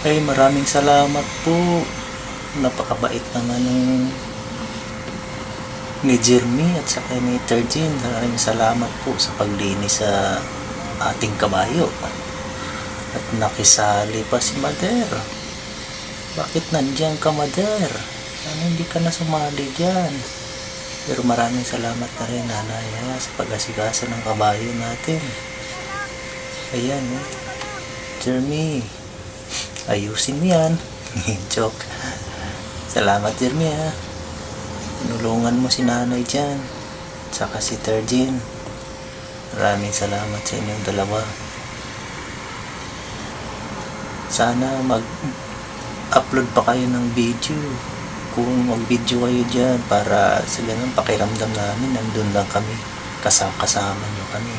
Ay, maraming salamat po. Napakabait naman ng ni Jeremy at saka ni Terjin. Maraming salamat po sa paglinis sa ating kabayo. At nakisali pa si Mader. Bakit nandiyan ka, Mader? Ano hindi ka na sumali dyan? Pero maraming salamat na rin, nanay, ha, sa pag-asikasa ng kabayo natin. Ayan, eh. Jeremy, ayusin mo yan. Joke. Salamat, Jeremy, ha. Tinulungan mo si nanay dyan. Saka si Terjin. Maraming salamat sa inyong dalawa. Sana mag-upload pa kayo ng video. Kung mag-video kayo dyan para sa ganun pakiramdam namin nandun lang kami. Kasama, kasama nyo kami.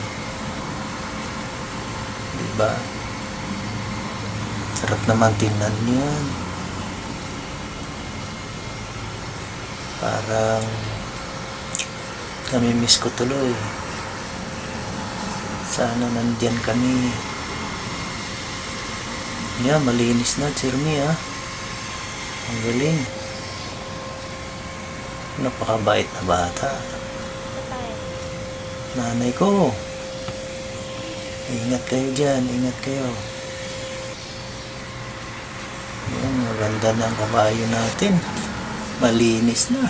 Diba? Sarap naman tingnan yan. Parang nami-miss ko tuloy. Sana nandyan kami. Yan, malinis na, Jeremy, ah. Ang galing. Napakabait na bata. Nanay ko. Ingat kayo dyan, ingat kayo. Na ang kabayo natin. Malinis na.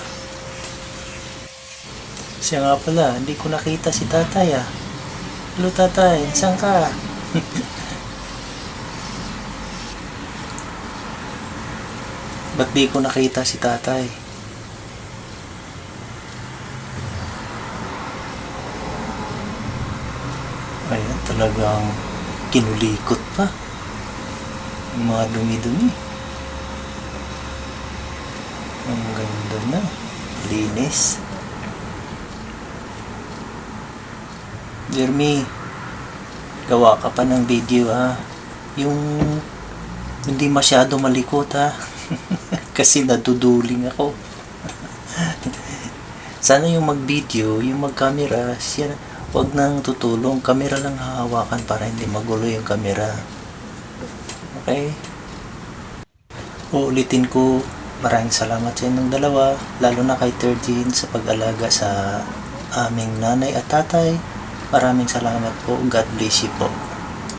Siya nga pala, hindi ko nakita si tatay ah. Hello tatay, saan ka? Ba't di ko nakita si tatay? Ayan, talagang kinulikot pa. Yung mga dumi-dumi. Ang ganda. Linis. Jeremy, gawa ka pa ng video ha. Yung hindi masyado malikot ha. Kasi naduduling ako. Sana yung mag-video, yung mag-camera, siya, wag nang tutulong. Camera lang hahawakan para hindi magulo yung camera. Okay? Uulitin ko, maraming salamat sa inyong dalawa, lalo na kay Terjin sa pag-alaga sa aming nanay at tatay. Maraming salamat po. God bless you po.